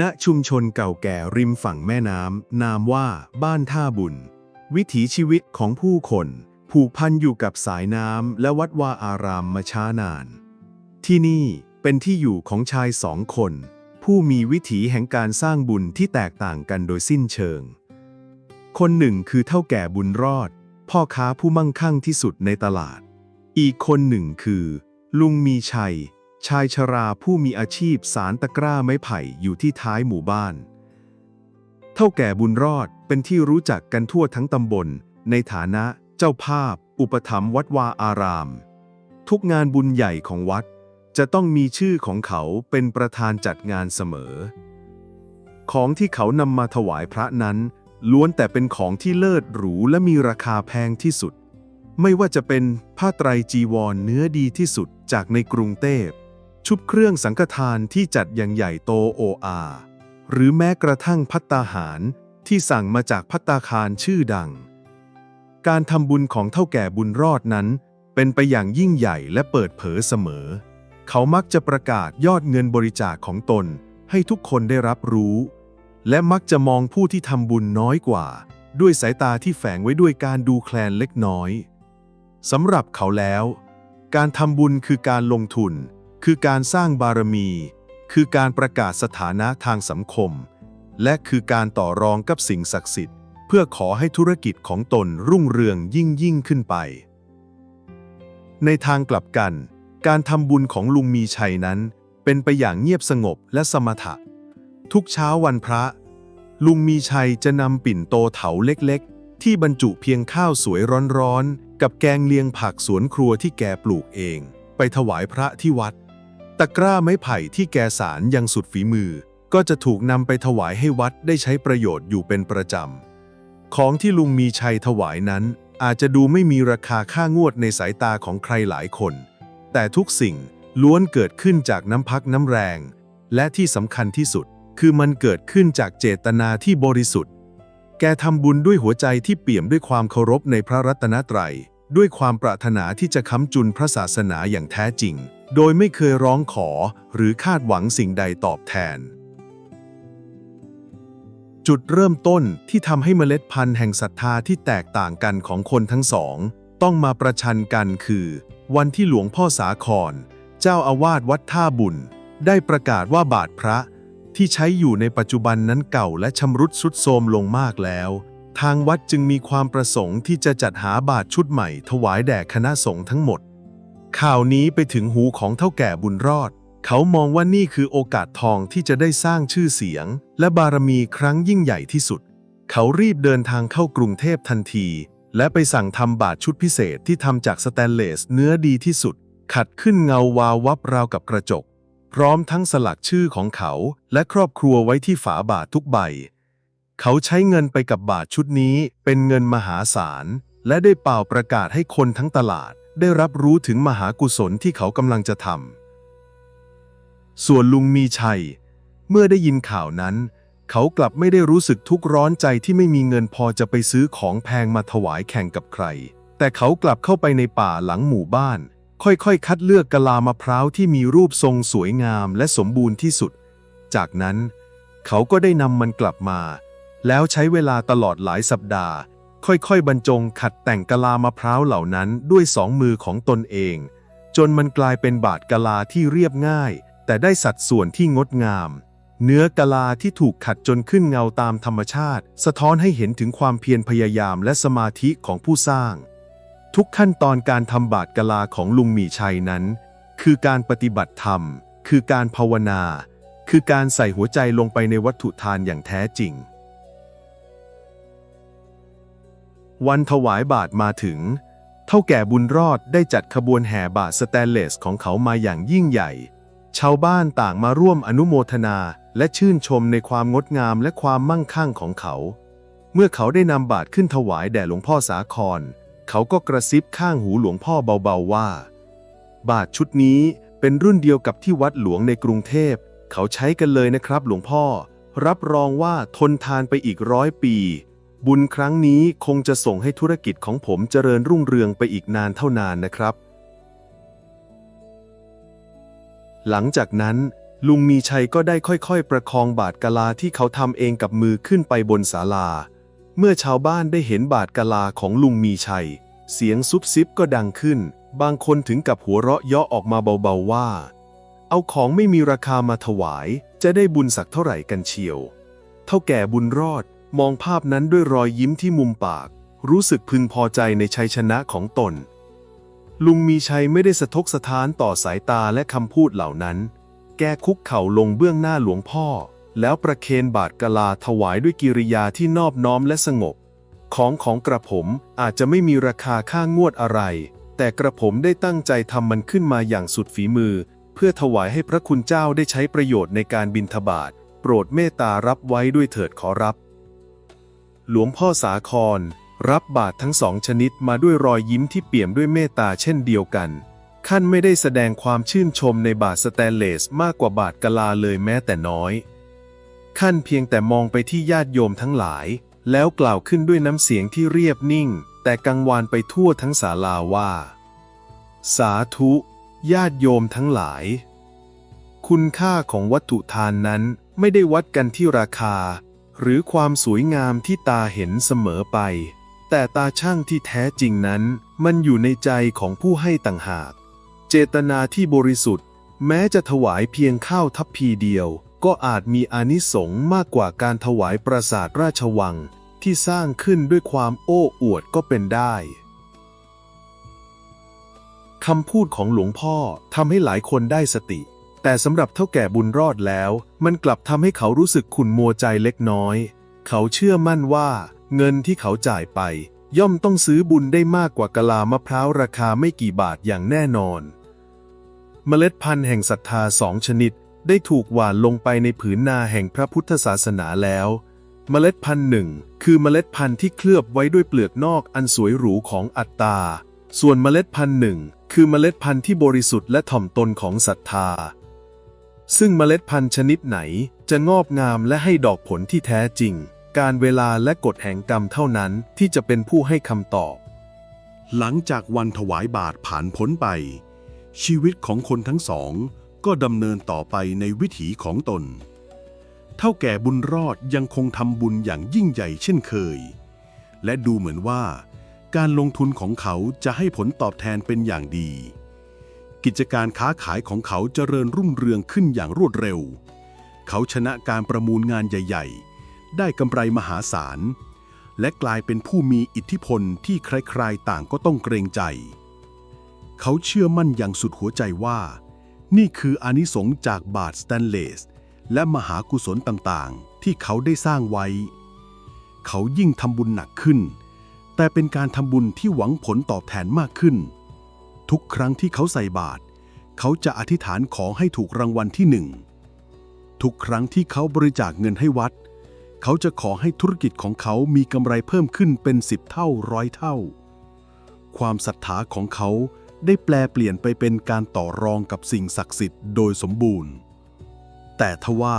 ณชุมชนเก่าแก่ริมฝั่งแม่น้ำ นามว่าบ้านท่าบุญ วิถีชีวิตของผู้คน ผูกพันอยู่กับสายน้ำและวัดวาอารามมาช้านาน ที่นี่เป็นที่อยู่ของชายสองคน ผู้มีวิถีแห่งการสร้างบุญที่แตกต่างกันโดยสิ้นเชิง คนหนึ่งคือเท่าแก่บุญรอด พ่อค้าผู้มั่งคั่งที่สุดในตลาด อีกคนหนึ่งคือ ลุงมีชัย ชายชราผู้มีอาชีพสารตะกร้าไม้ไผ่อยู่ที่ท้ายหมู่บ้าน เท่าแก่บุญรอดเป็นที่รู้จักกันทั่วทั้งตำบล ในฐานะเจ้าภาพ อุปถัมภ์วัดวาอาราม ทุกงานบุญใหญ่ของวัด จะต้องมีชื่อของเขาเป็นประธานจัดงานเสมอ ของที่เขานำมาถวายพระนั้น ล้วนแต่เป็นของที่เลิศหรูและมีราคาแพงที่สุด ไม่ว่าจะเป็นผ้าไตรจีวรเนื้อดีที่สุดจากในกรุงเทพ ชุบเครื่องสังฆทานที่จัดอย่างใหญ่โตโออาหรือแม้กระทั่งพัตตาหารที่สั่งมาจากพัตตาคารชื่อดัง การทำบุญของเท่าแก่บุญรอดนั้น เป็นไปอย่างยิ่งใหญ่และเปิดเผยเสมอ เขามักจะประกาศยอดเงินบริจาคของตนให้ทุกคนได้รับรู้ และมักจะมองผู้ที่ทำบุญน้อยกว่า ด้วยสายตาที่แฝงไว้ด้วยการดูแคลนเล็กน้อยสำหรับเขาแล้ว การทำบุญคือการลงทุน คือการสร้างบารมี คือการประกาศสถานะทางสังคม และคือการต่อรองกับสิ่งศักดิ์สิทธิ์ เพื่อขอให้ธุรกิจของตนรุ่งเรืองยิ่งยิ่งขึ้นไป ในทางกลับกัน การทำบุญของลุงมีชัยนั้น เป็นไปอย่างเงียบสงบและสมถะ ทุกเช้าวันพระ ลุงมีชัยจะนำปิ่นโตเถาเล็กๆ ที่บรรจุเพียงข้าวสวยร้อนๆ กับแกงเลียงผักสวนครัวที่แกปลูกเอง ไปถวายพระที่วัด ตะกร้าไม้ไผ่ที่แกสารยังสุดฝีมือ ก็จะถูกนำไปถวายให้วัดได้ใช้ประโยชน์อยู่เป็นประจำ ของที่ลุงมีชัยถวายนั้น อาจจะดูไม่มีราคาค่างวดในสายตาของใครหลายคน แต่ทุกสิ่งล้วนเกิดขึ้นจากน้ำพักน้ำแรง และที่สำคัญที่สุด คือมันเกิดขึ้นจากเจตนาที่บริสุทธิ์ แกทำบุญด้วยหัวใจที่เปี่ยมด้วยความเคารพในพระรัตนตรัย ด้วยความปรารถนาที่จะค้ำจุนพระศาสนาอย่างแท้จริง โดยไม่เคยร้องขอหรือคาดหวังสิ่งใดตอบแทน จุดเริ่มต้นที่ทำให้เมล็ดพันธุ์แห่งศรัทธาที่แตกต่างกันของคนทั้งสอง ต้องมาประชันกันคือ วันที่หลวงพ่อสาคร เจ้าอาวาสวัดท่าบุญ ได้ประกาศว่าบาทพระที่ใช้อยู่ในปัจจุบันนั้นเก่าและชำรุดทรุดโทรมลงมากแล้ว ทางวัดจึงมีความประสงค์ที่จะจัดหาบาทชุดใหม่ถวายแด่คณะสงฆ์ทั้งหมด ข่าวนี้ไปถึงหูของเท่าแก่บุญรอด เขามองว่านี่คือโอกาสทองที่จะได้สร้างชื่อเสียง และบารมีครั้งยิ่งใหญ่ที่สุด เขารีบเดินทางเข้ากรุงเทพทันที และไปสั่งทำบาทชุดพิเศษที่ทำจากสแตนเลสเนื้อดีที่สุด ขัดขึ้นเงาวาววับราวกับกระจก พร้อมทั้งสลักชื่อของเขาและครอบครัวไว้ที่ฝาบาททุกใบ เขาใช้เงินไปกับบาทชุดนี้เป็นเงินมหาศาล และได้เป่าประกาศให้คนทั้งตลาด ได้รับรู้ถึงมหากุศลที่เขากำลังจะทำส่วนลุงมีชัย เมื่อได้ยินข่าวนั้น เขากลับไม่ได้รู้สึกทุกข์ร้อนใจที่ไม่มีเงินพอจะไปซื้อของแพงมาถวายแข่งกับใคร แต่เขากลับเข้าไปในป่าหลังหมู่บ้าน ค่อยๆ คัดเลือกกะลามะพร้าวที่มีรูปทรงสวยงามและสมบูรณ์ที่สุด จากนั้น เขาก็ได้นำมันกลับมา แล้วใช้เวลาตลอดหลายสัปดาห์ ค่อยๆ บรรจงขัดแต่งกะลามะพร้าวเหล่านั้นด้วยสองมือของตนเอง จนมันกลายเป็นบาทกะลาที่เรียบง่าย แต่ได้สัดส่วนที่งดงาม เนื้อกะลาที่ถูกขัดจนขึ้นเงาตามธรรมชาติ สะท้อนให้เห็นถึงความเพียรพยายามและสมาธิของผู้สร้าง ทุกขั้นตอนการทำบาทกะลาของลุงมีชัยนั้น คือการปฏิบัติธรรม คือการภาวนา คือการใส่หัวใจลงไปในวัตถุทานอย่างแท้จริง วันถวายบาทมาถึง เท่าแก่บุญรอดได้จัดขบวนแห่บาทสแตนเลสของเขามาอย่างยิ่งใหญ่ ชาวบ้านต่างมาร่วมอนุโมทนาและชื่นชมในความงดงามและความมั่งคั่งของเขา เมื่อเขาได้นำบาทขึ้นถวายแด่หลวงพ่อสาคร เขาก็กระซิบข้างหูหลวงพ่อเบาๆว่า บาทชุดนี้เป็นรุ่นเดียวกับที่วัดหลวงในกรุงเทพ เขาใช้กันเลยนะครับหลวงพ่อ รับรองว่าทนทานไปอีกร้อยปี บุญครั้งนี้คงจะส่งให้ธุรกิจของผมเจริญรุ่งเรืองไปอีกนานเท่านานนะครับ หลังจากนั้น ลุงมีชัยก็ได้ค่อยๆ ประคองบาทกะลาที่เขาทำเองกับมือขึ้นไปบนศาลา เมื่อชาวบ้านได้เห็นบาทกะลาของลุงมีชัย เสียงซุบซิบก็ดังขึ้น บางคนถึงกับหัวเราะเยาะออกมาเบาๆว่า เอาของไม่มีราคามาถวาย จะได้บุญสักเท่าไหร่กันเชียว เท่าแก่บุญรอด มองภาพนั้นด้วยรอยยิ้มที่มุมปาก รู้สึกพึงพอใจในชัยชนะของตน ลุงมีชัยไม่ได้สะทกสะท้านต่อสายตาและคำพูดเหล่านั้น แกคุกเข่าลงเบื้องหน้าหลวงพ่อ แล้วประเคนบาทกลาถวายด้วยกิริยาที่นอบน้อมและสงบ ของของกระผมอาจจะไม่มีราคาค่างวดอะไร แต่กระผมได้ตั้งใจทำมันขึ้นมาอย่างสุดฝีมือ เพื่อถวายให้พระคุณเจ้าได้ใช้ประโยชน์ในการบิณฑบาตโปรดเมตตารับไว้ด้วยเถิดขอรับ หลวงพ่อสาคร รับบาททั้งสองชนิดมาด้วยรอยยิ้มที่เปี่ยมด้วยเมตตาเช่นเดียวกันขั้นไม่ได้แสดงความชื่นชมในบาทสแตนเลสมากกว่าบาทกะลาเลยแม้แต่น้อยขั้นเพียงแต่มองไปที่ญาติโยมทั้งหลาย แล้วกล่าวขึ้นด้วยน้ำเสียงที่เรียบนิ่ง แต่กังวานไปทั่วทั้งศาลาว่า สาธุ ญาติโยมทั้งหลาย คุณค่าของวัตถุทานนั้นไม่ได้วัดกันที่ราคา หรือความสวยงามที่ตาเห็นเสมอไป แต่ตาช่างที่แท้จริงนั้น มันอยู่ในใจของผู้ให้ต่างหาก เจตนาที่บริสุทธิ์ แม้จะถวายเพียงข้าวทัพพีเดียว ก็อาจมีอานิสงส์มากกว่าการถวายปราสาทราชวัง ที่สร้างขึ้นด้วยความโอ้อวดก็เป็นได้คำพูดของหลวงพ่อทำให้หลายคนได้สติ แต่สำหรับเท่าแก่บุญรอดแล้ว มันกลับทำให้เขารู้สึกขุ่นมัวใจเล็กน้อย เขาเชื่อมั่นว่า เงินที่เขาจ่ายไป ย่อมต้องซื้อบุญได้มากกว่ากะลามะพร้าวราคาไม่กี่บาทอย่างแน่นอน เมล็ดพันธุ์แห่งศรัทธาสองชนิด ได้ถูกหว่านลงไปในผืนนาแห่งพระพุทธศาสนาแล้ว เมล็ดพันธุ์หนึ่งคือเมล็ดพันธุ์ที่เคลือบไว้ด้วยเปลือกนอกอันสวยหรูของอัตตา ส่วนเมล็ดพันธุ์หนึ่งคือเมล็ดพันธุ์ที่บริสุทธิ์และถ่อมตนของศรัทธา ซึ่งเมล็ดพันธุ์ชนิดไหนจะงอกงามและให้ดอกผลที่แท้จริง การเวลาและกฎแห่งกรรมเท่านั้นที่จะเป็นผู้ให้คำตอบ หลังจากวันถวายบาทผ่านพ้นไป ชีวิตของคนทั้งสอง ก็ดำเนินต่อไปในวิถีของตน เท่าแก่บุญรอดยังคงทำบุญอย่างยิ่งใหญ่เช่นเคย และดูเหมือนว่า การลงทุนของเขาจะให้ผลตอบแทนเป็นอย่างดี กิจการค้าขายของเขาเจริญรุ่งเรืองขึ้นอย่างรวดเร็ว เขาชนะการประมูลงานใหญ่ ๆ ได้กำไรมหาศาล และกลายเป็นผู้มีอิทธิพลที่ใครๆต่างก็ต้องเกรงใจ เขาเชื่อมั่นอย่างสุดหัวใจว่า นี่คืออานิสงส์จากบาทสแตนเลส และมหากุศลต่างๆ ที่เขาได้สร้างไว้ เขายิ่งทำบุญหนักขึ้น แต่เป็นการทำบุญที่หวังผลตอบแทนมากขึ้น ทุกครั้งที่เขาใส่บาตรเขาจะอธิษฐานขอให้ถูกรางวัลที่หนึ่งทุกครั้งที่เขาบริจาคเงินให้วัด เขาจะขอให้ธุรกิจของเขามีกำไรเพิ่มขึ้นเป็นสิบเท่าร้อยเท่า ความศรัทธาของเขาได้แปลเปลี่ยนไปเป็นการต่อรองกับสิ่งศักดิ์สิทธิ์โดยสมบูรณ์ แต่ทว่า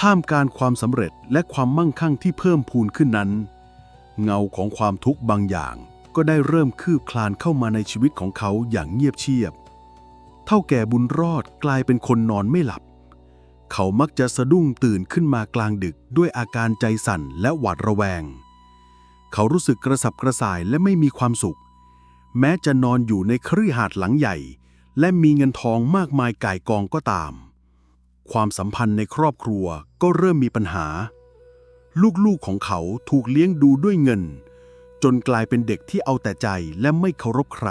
ท่ามการความสำเร็จและความมั่งคั่งที่เพิ่มพูนขึ้นนั้น เงาของความทุกข์บางอย่าง ก็ได้เริ่มคืบคลานเข้ามาในชีวิตของเขาอย่างเงียบเชียบ เท่าแก่บุญรอดกลายเป็นคนนอนไม่หลับ เขามักจะสะดุ้งตื่นขึ้นมากลางดึกด้วยอาการใจสั่นและหวาดระแวง เขารู้สึกกระสับกระส่ายและไม่มีความสุข แม้จะนอนอยู่ในคฤหาสน์หลังใหญ่ และมีเงินทองมากมายก่ายกองก็ตาม ความสัมพันธ์ในครอบครัวก็เริ่มมีปัญหา ลูกๆของเขาถูกเลี้ยงดูด้วยเงิน จนกลายเป็นเด็กที่เอาแต่ใจและไม่เคารพใคร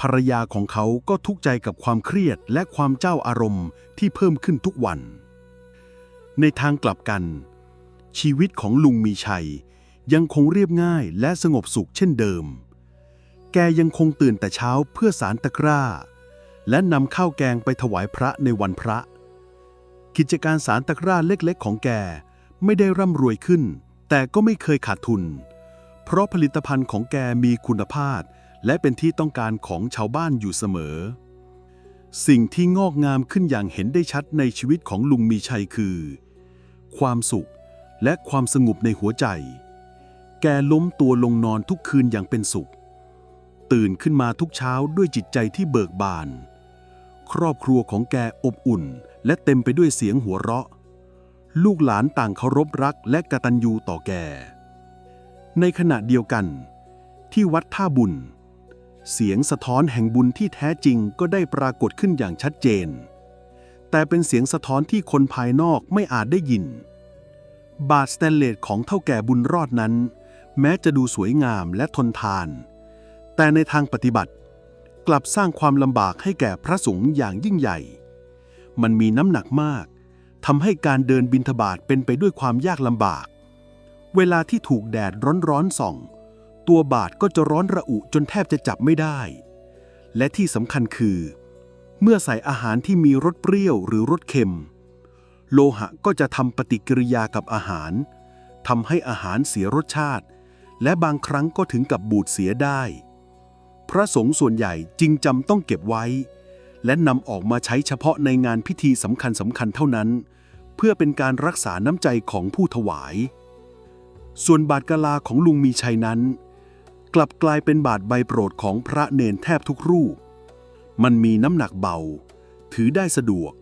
ภรรยาของเขาก็ทุกข์ใจกับความเครียดและความเจ้าอารมณ์ที่เพิ่มขึ้นทุกวัน ในทางกลับกัน ชีวิตของลุงมีชัย ยังคงเรียบง่ายและสงบสุขเช่นเดิม แกยังคงตื่นแต่เช้าเพื่อสารตะกร้า และนำข้าวแกงไปถวายพระในวันพระ กิจการสารตะกร้าเล็กๆ ของแกไม่ได้ร่ำรวยขึ้น แต่ก็ไม่เคยขาดทุนเเพราะผลิตภัณฑ์ของแกมีคุณภาพ และเป็นที่ต้องการของชาวบ้านอยู่เสมอ สิ่งที่งอกงามขึ้นอย่างเห็นได้ชัดในชีวิตของลุงมีชัยคือ ความสุขและความสงบในหัวใจ แกล้มตัวลงนอนทุกคืนอย่างเป็นสุข ตื่นขึ้นมาทุกเช้าด้วยจิตใจที่เบิกบาน ครอบครัวของแกอบอุ่น และเต็มไปด้วยเสียงหัวเราะ ลูกหลานต่างเคารพรักและกตัญญูต่อแก ในขณะเดียวกัน ที่วัดท่าบุญ เสียงสะท้อนแห่งบุญที่แท้จริงก็ได้ปรากฏขึ้นอย่างชัดเจน แต่เป็นเสียงสะท้อนที่คนภายนอกไม่อาจได้ยิน บาทสแตนเลสของเท่าแก่บุญรอดนั้น แม้จะดูสวยงามและทนทาน แต่ในทางปฏิบัติกลับสร้างความลำบากให้แก่พระสงฆ์อย่างยิ่งใหญ่ มันมีน้ำหนักมากทำให้การเดินบินทบาทเป็นไปด้วยความยากลำบาก เวลาที่ถูกแดดร้อนๆส่อง ตัวบาทก็จะร้อนระอุจนแทบจะจับไม่ได้ และที่สำคัญคือ เมื่อใส่อาหารที่มีรสเปรี้ยวหรือรสเค็ม โลหะก็จะทำปฏิกิริยากับอาหารทำให้อาหารเสียรสชาติ และบางครั้งก็ถึงกับบูดเสียได้ พระสงฆ์ส่วนใหญ่จึงจำต้องเก็บไว้ และนำออกมาใช้เฉพาะในงานพิธีสำคัญสำคัญเท่านั้น เพื่อเป็นการรักษาน้ำใจของผู้ถวาย ส่วนบาทกะลาของลุงมีชัยนั้น กลับกลายเป็นบาทใบโปรดของพระเนนแทบทุกรูป มันมีน้ำหนักเบา ถือได้สะดวก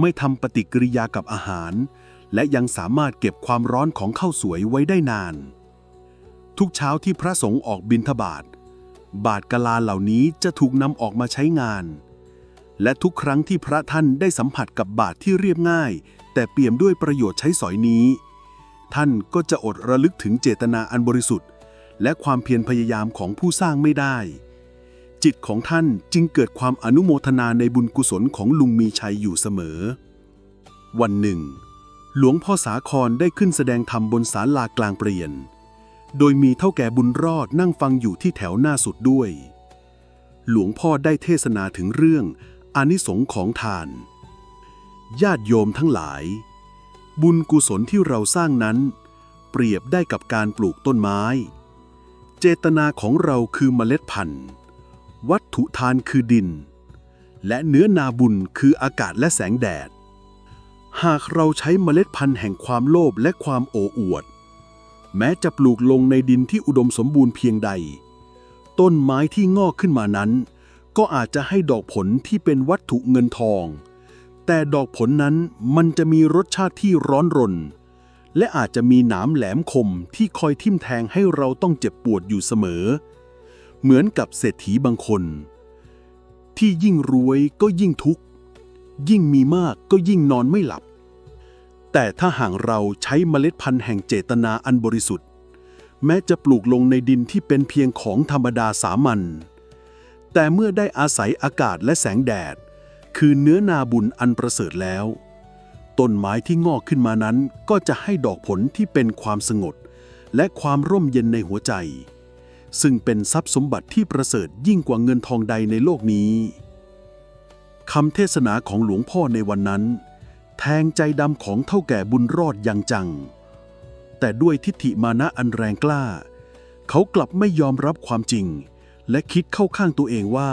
ไม่ทำปฏิกิริยากับอาหาร และยังสามารถเก็บความร้อนของข้าวสวยไว้ได้นาน ทุกเช้าที่พระสงฆ์ออกบิณฑบาตบาทกะลาเหล่านี้จะถูกนำออกมาใช้งาน และทุกครั้งที่พระท่านได้สัมผัสกับบาทที่เรียบง่าย แต่เปี่ยมด้วยประโยชน์ใช้สอยนี้ ท่านก็จะอดระลึกถึงเจตนาอันบริสุทธิ์ และความเพียรพยายามของผู้สร้างไม่ได้ จิตของท่านจึงเกิดความอนุโมทนาในบุญกุศลของลุงมีชัยอยู่เสมอ วันหนึ่ง หลวงพ่อสาครได้ขึ้นแสดงธรรมบนศาลากลางเปลี่ยน โดยมีเท่าแก่บุญรอดนั่งฟังอยู่ที่แถวหน้าสุดด้วย หลวงพ่อได้เทศนาถึงเรื่องอานิสงค์ของทาน ญาติโยมทั้งหลาย บุญกุศลที่เราสร้างนั้น เปรียบได้กับการปลูกต้นไม้ เจตนาของเราคือเมล็ดพันธุ์ วัตถุทานคือดิน และเนื้อนาบุญคืออากาศและแสงแดด หากเราใช้เมล็ดพันธุ์แห่งความโลภและความโอ้อวด แม้จะปลูกลงในดินที่อุดมสมบูรณ์เพียงใด ต้นไม้ที่งอกขึ้นมานั้น ก็อาจจะให้ดอกผลที่เป็นวัตถุเงินทอง แต่ดอกผลนั้นมันจะมีรสชาติที่ร้อนรน และอาจจะมีหนามแหลมคมที่คอยทิ่มแทงให้เราต้องเจ็บปวดอยู่เสมอ เหมือนกับเศรษฐีบางคน ที่ยิ่งรวยก็ยิ่งทุกข์ ยิ่งมีมากก็ยิ่งนอนไม่หลับ แต่ถ้าหากเราใช้เมล็ดพันธุ์แห่งเจตนาอันบริสุทธิ์ แม้จะปลูกลงในดินที่เป็นเพียงของธรรมดาสามัญแต่เมื่อได้อาศัยอากาศและแสงแดด คือเนื้อนาบุญอันประเสริฐแล้ว ต้นไม้ที่งอกขึ้นมานั้นก็จะให้ดอกผลที่เป็นความสงบและความร่มเย็นในหัวใจ ซึ่งเป็นทรัพย์สมบัติที่ประเสริฐยิ่งกว่าเงินทองใดในโลกนี้คำเทศนาของหลวงพ่อในวันนั้น แทงใจดำของเท่าแก่บุญรอดอย่างจัง แต่ด้วยทิฏฐิมานะอันแรงกล้า เขากลับไม่ยอมรับความจริง และคิดเข้าข้างตัวเองว่า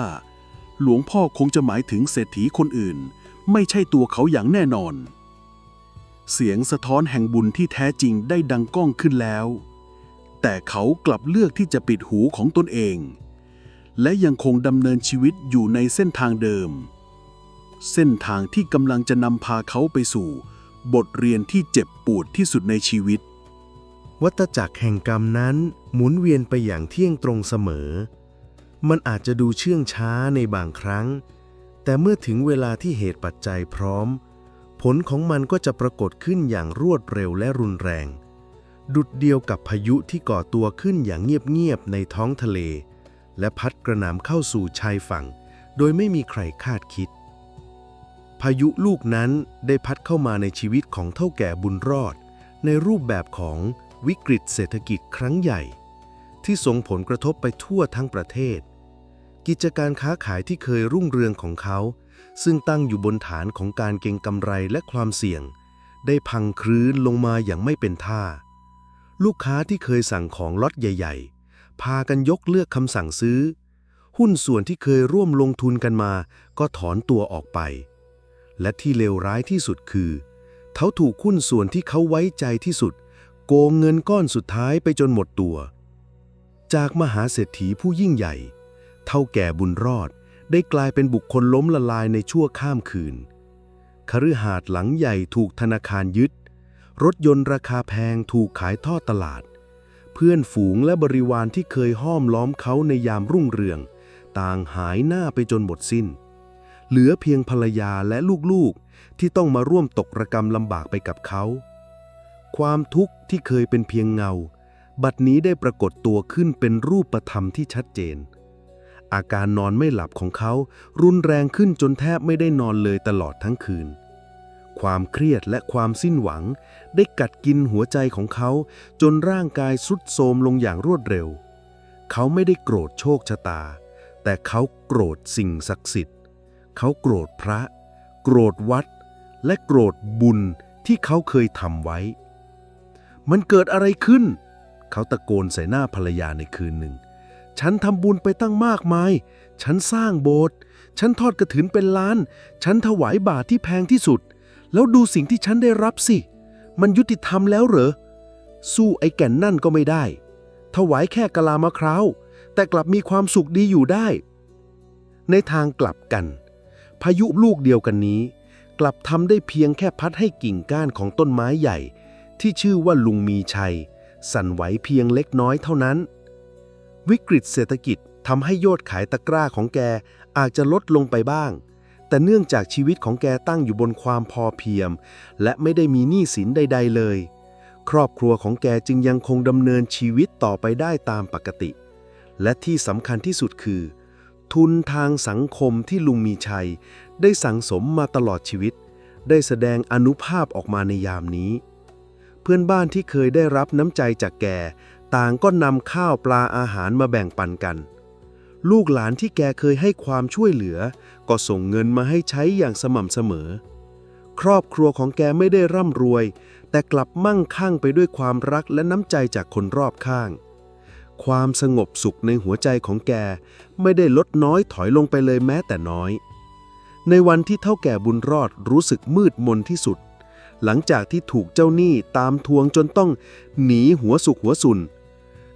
หลวงพ่อคงจะหมายถึงเศรษฐีคนอื่น ไม่ใช่ตัวเขาอย่างแน่นอน เสียงสะท้อนแห่งบุญที่แท้จริงได้ดังก้องขึ้นแล้ว แต่เขากลับเลือกที่จะปิดหูของตนเอง และยังคงดำเนินชีวิตอยู่ในเส้นทางเดิม เส้นทางที่กำลังจะนำพาเขาไปสู่ บทเรียนที่เจ็บปวดที่สุดในชีวิต วัตจักรแห่งกรรมนั้นหมุนเวียนไปอย่างเที่ยงตรงเสมอ มันอาจจะดูเชื่องช้าในบางครั้ง แต่เมื่อถึงเวลาที่เหตุปัจจัยพร้อม ผลของมันก็จะปรากฏขึ้นอย่างรวดเร็วและรุนแรง ดุดเดียวกับพายุที่ก่อตัวขึ้นอย่างเงียบๆในท้องทะเล และพัดกระหน่ำเข้าสู่ชายฝั่ง โดยไม่มีใครคาดคิด พายุลูกนั้นได้พัดเข้ามาในชีวิตของเท่าแก่บุญรอด ในรูปแบบของวิกฤตเศรษฐกิจครั้งใหญ่ ที่ส่งผลกระทบไปทั่วทั้งประเทศ กิจการค้าขายที่เคยรุ่งเรืองของเขา ซึ่งตั้งอยู่บนฐานของการเก็งกำไรและความเสี่ยง ได้พังครื้นลงมาอย่างไม่เป็นท่า ลูกค้าที่เคยสั่งของล็อตใหญ่ ๆ พากันยกเลือกคำสั่งซื้อ หุ้นส่วนที่เคยร่วมลงทุนกันมา ก็ถอนตัวออกไป และที่เลวร้ายที่สุดคือ เขาถูกหุ้นส่วนที่เขาไว้ใจที่สุด โกงเงินก้อนสุดท้ายไปจนหมดตัว จากมหาเศรษฐีผู้ยิ่งใหญ่ เท่าแก่บุญรอด ได้กลายเป็นบุคคลล้มละลายในชั่วข้ามคืนคฤหาสน์หลังใหญ่ถูกธนาคารยึด รถยนต์ราคาแพงถูกขายทอดตลาด เพื่อนฝูงและบริวารที่เคยห้อมล้อมเขาในยามรุ่งเรือง ต่างหายหน้าไปจนหมดสิ้น เหลือเพียงภรรยาและลูกๆ ที่ต้องมาร่วมตกระกรรมลำบากไปกับเขา ความทุกข์ที่เคยเป็นเพียงเงา บัดนี้ได้ปรากฏตัวขึ้นเป็นรูปธรรมที่ชัดเจน อาการนอนไม่หลับของเขา รุนแรงขึ้นจนแทบไม่ได้นอนเลยตลอดทั้งคืน ความเครียดและความสิ้นหวัง ได้กัดกินหัวใจของเขา จนร่างกายสุดโทรมลงอย่างรวดเร็ว เขาไม่ได้โกรธโชคชะตา แต่เขาโกรธสิ่งศักดิ์สิทธิ์ เขาโกรธพระ โกรธวัด และโกรธบุญที่เขาเคยทำไว้ มันเกิดอะไรขึ้น เขาตะโกนใส่หน้าภรรยาในคืนหนึ่ง ฉันทำบุญไปตั้งมากมาย ฉันสร้างโบสถ์ ฉันทอดกระถินเป็นล้าน ฉันถวายบาตรที่แพงที่สุด แล้วดูสิ่งที่ฉันได้รับสิ มันยุติธรรมแล้วเหรอ สู้ไอ้แก่นนั่นก็ไม่ได้ ถวายแค่กะลามะพร้าว แต่กลับมีความสุขดีอยู่ได้ ในทางกลับกัน พายุลูกเดียวกันนี้ กลับทำได้เพียงแค่พัดให้กิ่งก้านของต้นไม้ใหญ่ ที่ชื่อว่าลุงมีชัย สั่นไหวเพียงเล็กน้อยเท่านั้น วิกฤตเศรษฐกิจทำให้ยอดขายตะกร้าของแกอาจจะลดลงไปบ้าง แต่เนื่องจากชีวิตของแกตั้งอยู่บนความพอเพียงและไม่ได้มีหนี้สินใด ๆ เลย ครอบครัวของแกจึงยังคงดำเนินชีวิตต่อไปได้ตามปกติ และที่สำคัญที่สุดคือ ทุนทางสังคมที่ลุงมีชัย ได้สั่งสมมาตลอดชีวิต ได้แสดงอนุภาพออกมาในยามนี้ เพื่อนบ้านที่เคยได้รับน้ำใจจากแก ต่างก็นำข้าวปลาอาหารมาแบ่งปันกัน ลูกหลานที่แกเคยให้ความช่วยเหลือ ก็ส่งเงินมาให้ใช้อย่างสม่ำเสมอ ครอบครัวของแกไม่ได้ร่ำรวย แต่กลับมั่งคั่งไปด้วยความรักและน้ำใจจากคนรอบข้าง ความสงบสุขในหัวใจของแกไม่ได้ลดน้อยถอยลงไปเลยแม้แต่น้อย ในวันที่เท่าแก่บุญรอดรู้สึกมืดมนที่สุดหลังจากที่ถูกเจ้าหนี้ตามทวงจนต้องหนีหัวสุกหัวสุน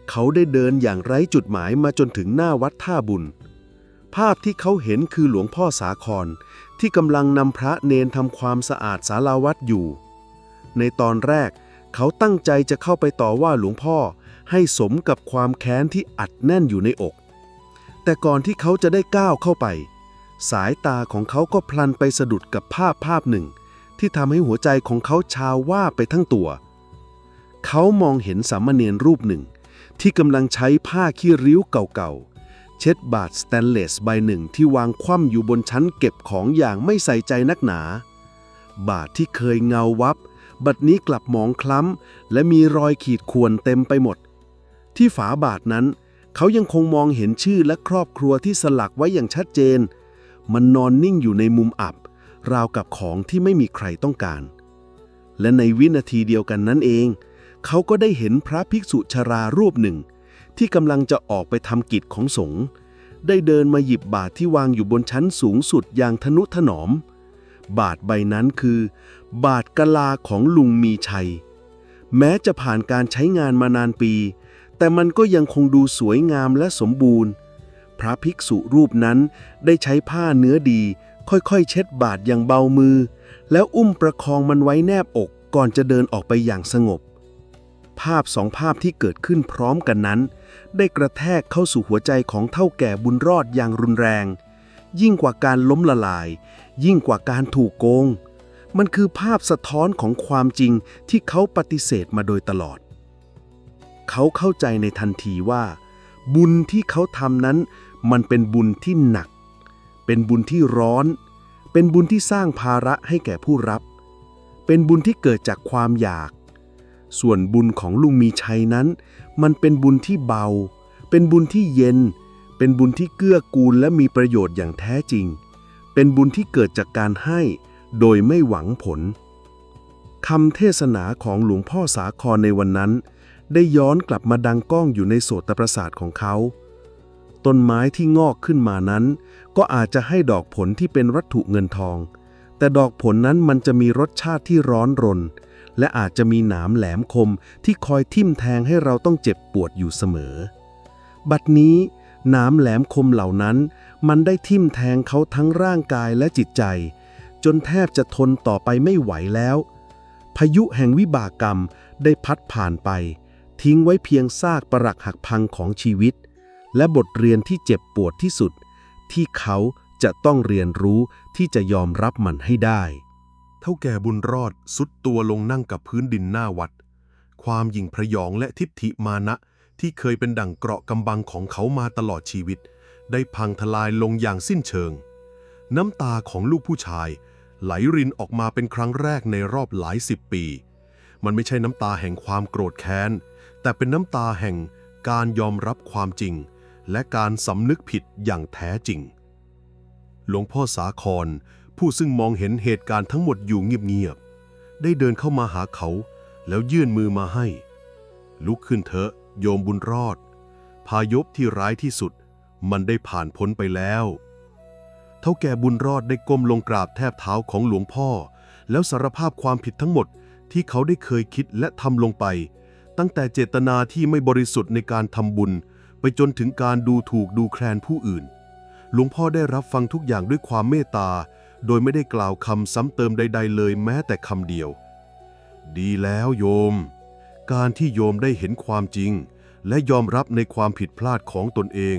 เขาได้เดินอย่างไร้จุดหมายมาจนถึงหน้าวัดท่าบุญ ภาพที่เขาเห็นคือหลวงพ่อสาคร ที่กำลังนำพระเนนทำความสะอาดศาลาวัดอยู่ ในตอนแรก เขาตั้งใจจะเข้าไปต่อว่าหลวงพ่อ ให้สมกับความแค้นที่อัดแน่นอยู่ในอก แต่ก่อนที่เขาจะได้ก้าวเข้าไป สายตาของเขาก็พลันไปสะดุดกับภาพภาพหนึ่ง ที่ทำให้หัวใจของเขาชาว่าไปทั้งตัว เขามองเห็นสามเณรรูปหนึ่ง ที่กำลังใช้ผ้าขี้ริ้วเก่าๆ เช็ดบาทสแตนเลสใบหนึ่งที่วางคว่ำอยู่บนชั้นเก็บของอย่างไม่ใส่ใจนักหนา บาทที่เคยเงาวับ บัดนี้กลับหมองคล้ำ และมีรอยขีดข่วนเต็มไปหมด ที่ฝาบาทนั้น เขายังคงมองเห็นชื่อและครอบครัวที่สลักไว้อย่างชัดเจน มันนอนนิ่งอยู่ในมุมอับ ราวกับของที่ไม่มีใครต้องการ และในวินาทีเดียวกันนั้นเอง เขาก็ได้เห็นพระภิกษุชรารูปหนึ่ง ที่กำลังจะออกไปทำกิจของสงฆ์ได้เดินมาหยิบบาทที่วางอยู่บนชั้นสูงสุดอย่างทนุถนอม บาทใบนั้นคือ บาทกะลาของลุงมีชัย แม้จะผ่านการใช้งานมานานปี แต่มันก็ยังคงดูสวยงามและสมบูรณ์ พระภิกษุรูปนั้นได้ใช้ผ้าเนื้อดี ค่อยๆ เช็ดบาทอย่างเบามือ แล้วอุ้มประคองมันไว้แนบอกก่อนจะเดินออกไปอย่างสงบ ภาพสองภาพที่เกิดขึ้นพร้อมกันนั้น ได้กระแทกเข้าสู่หัวใจของเท่าแก่บุญรอดอย่างรุนแรง ยิ่งกว่าการล้มละลาย ยิ่งกว่าการถูกโกง มันคือภาพสะท้อนของความจริงที่เขาปฏิเสธมาโดยตลอด เขาเข้าใจในทันทีว่า บุญที่เขาทำนั้น มันเป็นบุญที่หนัก เป็นบุญที่ร้อน เป็นบุญที่สร้างภาระให้แก่ผู้รับ เป็นบุญที่เกิดจากความอยาก ส่วนบุญของลุงมีชัยนั้น มันเป็นบุญที่เบา เป็นบุญที่เย็น เป็นบุญที่เกื้อกูลและมีประโยชน์อย่างแท้จริง เป็นบุญที่เกิดจากการให้โดยไม่หวังผลคำเทศนาของหลวงพ่อสาครในวันนั้น ได้ย้อนกลับมาดังก้องอยู่ในโสตประสาทของเขา ต้นไม้ที่งอกขึ้นมานั้น ก็อาจจะให้ดอกผลที่เป็นวัตถุเงินทอง แต่ดอกผลนั้นมันจะมีรสชาติที่ร้อนรน และอาจจะมีหนามแหลมคมที่คอยทิ่มแทงให้เราต้องเจ็บปวดอยู่เสมอ บัดนี้หนามแหลมคมเหล่านั้น มันได้ทิ่มแทงเขาทั้งร่างกายและจิตใจ จนแทบจะทนต่อไปไม่ไหวแล้ว พายุแห่งวิบากกรรมได้พัดผ่านไป ทิ้งไว้เพียงซากปรักหักพังของชีวิต และบทเรียนที่เจ็บปวดที่สุด ที่เขาจะต้องเรียนรู้ที่จะยอมรับมันให้ได้ เท่าแก่บุญรอดสุดตัวลงนั่งกับพื้นดินหน้าวัด ความหยิ่งพระยองและทิฏฐิมานะ ที่เคยเป็นดั่งเกราะกำบังของเขามาตลอดชีวิต ได้พังทลายลงอย่างสิ้นเชิง น้ำตาของลูกผู้ชาย ไหลรินออกมาเป็นครั้งแรกในรอบหลายสิบปี มันไม่ใช่น้ำตาแห่งความโกรธแค้น แต่เป็นน้ำตาแห่งการยอมรับความจริง และการสำนึกผิดอย่างแท้จริง หลวงพ่อสาคร ผู้ซึ่งมองเห็นเหตุการณ์ทั้งหมดอยู่เงียบๆได้เดินเข้ามาหาเขา แล้วยื่นมือมาให้ ลุกขึ้นเถอะ โยมบุญรอด พายบที่ร้ายที่สุด มันได้ผ่านพ้นไปแล้วเท่าแก่บุญรอดได้ก้มลงกราบแทบเท้าของหลวงพ่อ แล้วสารภาพความผิดทั้งหมดที่เขาได้เคยคิดและทำลงไป ตั้งแต่เจตนาที่ไม่บริสุทธิ์ในการทำบุญ ไปจนถึงการดูถูกดูแคลนผู้อื่น หลวงพ่อได้รับฟังทุกอย่างด้วยความเมตตา โดยไม่ได้กล่าวคำซ้ำเติมใด ๆ เลยแม้แต่คำเดียว ดีแล้วโยม การที่โยมได้เห็นความจริง และยอมรับในความผิดพลาดของตนเอง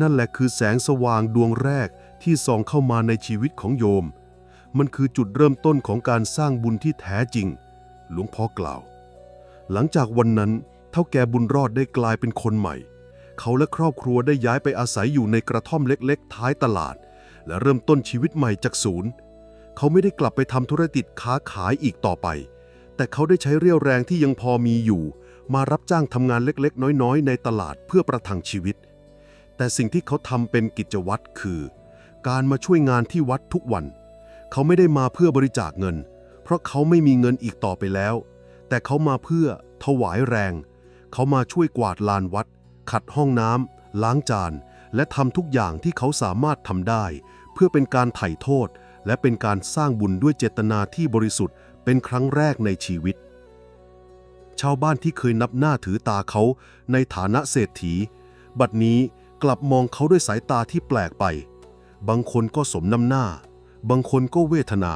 นั่นแหละคือแสงสว่างดวงแรกที่ส่องเข้ามาในชีวิตของโยม มันคือจุดเริ่มต้นของการสร้างบุญที่แท้จริง หลวงพ่อกล่าว หลังจากวันนั้นเท่าแก่บุญรอดได้กลายเป็นคนใหม่ เขาและครอบครัวได้ย้ายไปอาศัยอยู่ในกระท่อมเล็ก ๆ ท้ายตลาด และเริ่มต้นชีวิตใหม่จากศูนย์ เขาไม่ได้กลับไปทำธุรกิจค้าขายอีกต่อไป แต่เขาได้ใช้เรี่ยวแรงที่ยังพอมีอยู่ มารับจ้างทำงานเล็กๆ น้อยๆ ในตลาดเพื่อประทังชีวิต แต่สิ่งที่เขาทำเป็นกิจวัตรคือ การมาช่วยงานที่วัดทุกวัน เขาไม่ได้มาเพื่อบริจาคเงิน เพราะเขาไม่มีเงินอีกต่อไปแล้ว แต่เขามาเพื่อถวายแรง เขามาช่วยกวาดลานวัด ขัดห้องน้ำล้างจาน และทำทุกอย่างที่เขาสามารถทำได้ เพื่อเป็นการไถ่โทษ และเป็นการสร้างบุญด้วยเจตนาที่บริสุทธิ์ เป็นครั้งแรกในชีวิต ชาวบ้านที่เคยนับหน้าถือตาเขาในฐานะเศรษฐี บัดนี้กลับมองเขาด้วยสายตาที่แปลกไป บางคนก็สมน้ำหน้า บางคนก็เวทนา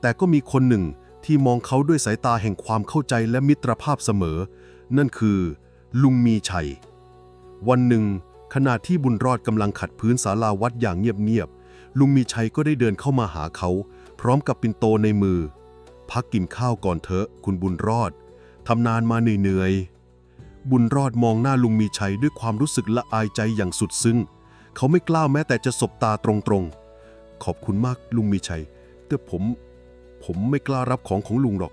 แต่ก็มีคนหนึ่งที่มองเขาด้วยสายตาแห่งความเข้าใจและมิตรภาพเสมอ นั่นคือ ลุงมีชัย วันหนึ่ง ขณะที่บุญรอดกำลังขัดพื้นศาลาวัดอย่างเงียบๆ ลุงมีชัยก็ได้เดินเข้ามาหาเขา พร้อมกับปิ่นโตในมือ พักกินข้าวก่อนเถอะ คุณบุญรอด ทำนานมาเหนื่อยๆ บุญรอดมองหน้าลุงมีชัยด้วยความรู้สึกละอายใจอย่างสุดซึ้ง เขาไม่กล้าแม้แต่จะสบตาตรงๆ ขอบคุณมากลุงมีชัย แต่ผม ผมไม่กล้ารับของของลุงหรอก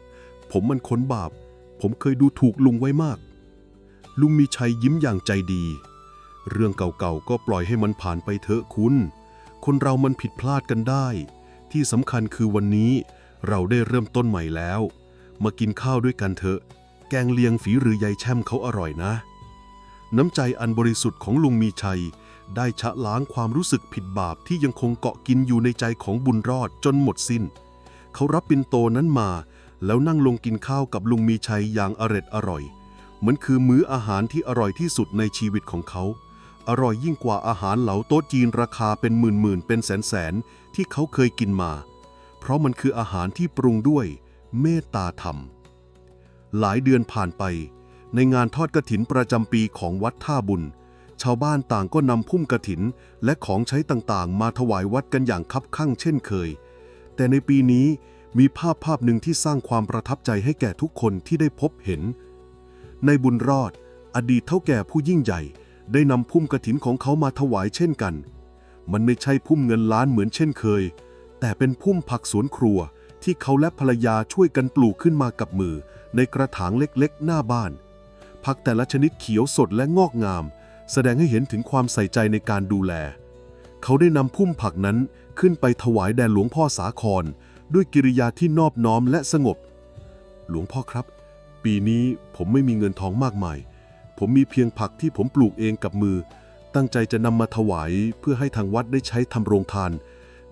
ผมมันคนบาป ผมเคยดูถูกลุงไว้มาก ลุงมีชัยยิ้มอย่างใจดี เรื่องเก่าๆ ก็ปล่อยให้มันผ่านไปเถอะคุณ คนเรามันผิดพลาดกันได้ ที่สำคัญคือวันนี้เราได้เริ่มต้นใหม่แล้ว มากินข้าวด้วยกันเถอะ แกงเลียงฝีหรือยายแช่มเขาอร่อยนะ น้ำใจอันบริสุทธิ์ของลุงมีชัย ได้ชะล้างความรู้สึกผิดบาปที่ยังคงเกาะกินอยู่ในใจของบุญรอดจนหมดสิ้น เขารับปินโตนั้นมา แล้วนั่งลงกินข้าวกับลุงมีชัยอย่างอร็ดอร่อย เหมือนคือมื้ออาหารที่อร่อยที่สุดในชีวิตของเขา อร่อยยิ่งกว่าอาหารเหลาโต๊ะจีนราคาเป็นหมื่นหมื่นๆเป็นแสนแสนๆ ที่เขาเคยกินมา เพราะมันคืออาหารที่ปรุงด้วยเมตตาธรรม หลายเดือนผ่านไป ในงานทอดกระถินประจำปีของวัดท่าบุญ ชาวบ้านต่างก็นำพุ่มกระถิน และของใช้ต่างๆ มาถวายวัดกันอย่างคับคั่งเช่นเคย แต่ในปีนี้มีภาพภาพหนึ่งที่สร้างความประทับใจให้แก่ทุกคนที่ได้พบเห็น ในบุญรอด อดีตเท่าแก่ผู้ยิ่งใหญ่ ได้นำพุ่มกระถินของเขามาถวายเช่นกัน มันไม่ใช่พุ่มเงินล้านเหมือนเช่นเคย แต่เป็นพุ่มผักสวนครัวที่เขาและภรรยาช่วยกันปลูกขึ้นมากับมือ ในกระถางเล็กๆ หน้าบ้าน ผักแต่ละชนิดเขียวสดและงอกงาม แสดงให้เห็นถึงความใส่ใจในการดูแล เขาได้นำพุ่มผักนั้นขึ้นไปถวายแด่หลวงพ่อสาคร ด้วยกิริยาที่นอบน้อมและสงบ หลวงพ่อครับ ปีนี้ผมไม่มีเงินทองมากมาย ผมมีเพียงผักที่ผมปลูกเองกับมือ ตั้งใจจะนำมาถวายเพื่อให้ทางวัดได้ใช้ทำโรงทาน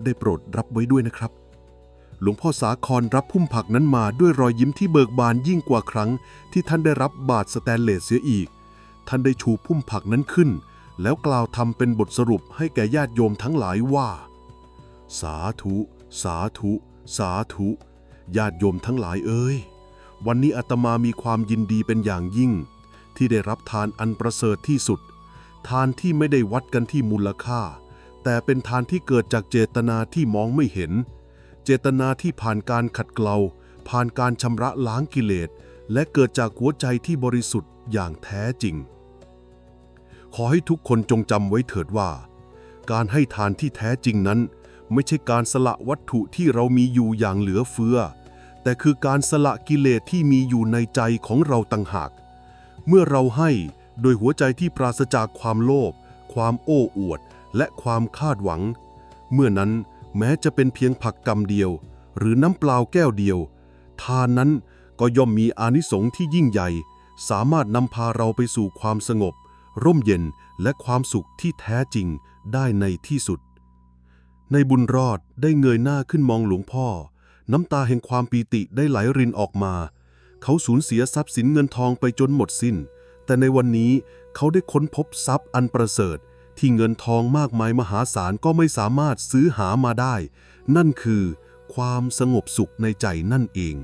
ได้โปรดรับไว้ด้วยนะครับ หลวงพ่อสาครรับพุ่มผักนั้นมาด้วยรอยยิ้มที่เบิกบานยิ่งกว่าครั้ง ที่ท่านได้รับบาทสแตนเลสเสียอีก ท่านได้ชูพุ่มผักนั้นขึ้น แล้วกล่าวทำเป็นบทสรุปให้แก่ญาติโยมทั้งหลายว่า สาธุ สาธุ สาธุญาติโยมทั้งหลายเอ้ยวันนี้อาตมามีความยินดีเป็นอย่างยิ่ง ที่ได้รับทานอันประเสริฐที่สุด ทานที่ไม่ได้วัดกันที่มูลค่า แต่เป็นทานที่เกิดจากเจตนาที่มองไม่เห็น เจตนาที่ผ่านการขัดเกลา ผ่านการชำระล้างกิเลส และเกิดจากหัวใจที่บริสุทธิ์อย่างแท้จริง ขอให้ทุกคนจงจำไว้เถิดว่า การให้ทานที่แท้จริงนั้น ไม่ใช่การสละวัตถุที่เรามีอยู่อย่างเหลือเฟือแต่คือการสละกิเลสที่มีอยู่ในใจของเราต่างหาก เมื่อเราให้โดยหัวใจที่ปราศจากความโลภ ความโอ้อวด และความคาดหวัง เมื่อนั้นแม้จะเป็นเพียงผักกำเดียว หรือน้ำเปล่าแก้วเดียว ทานนั้นก็ย่อมมีอานิสงส์ที่ยิ่งใหญ่ สามารถนำพาเราไปสู่ความสงบ ร่มเย็นและความสุขที่แท้จริงได้ในที่สุด ในบุญรอดได้เงยหน้าขึ้นมองหลวงพ่อ น้ำตาแห่งความปีติได้ไหลรินออกมา เขาสูญเสียทรัพย์สินเงินทองไปจนหมดสิ้น แต่ในวันนี้เขาได้ค้นพบทรัพย์อันประเสริฐ ที่เงินทองมากมายมหาศาลก็ไม่สามารถซื้อหามาได้ นั่นคือความสงบสุขในใจนั่นเอง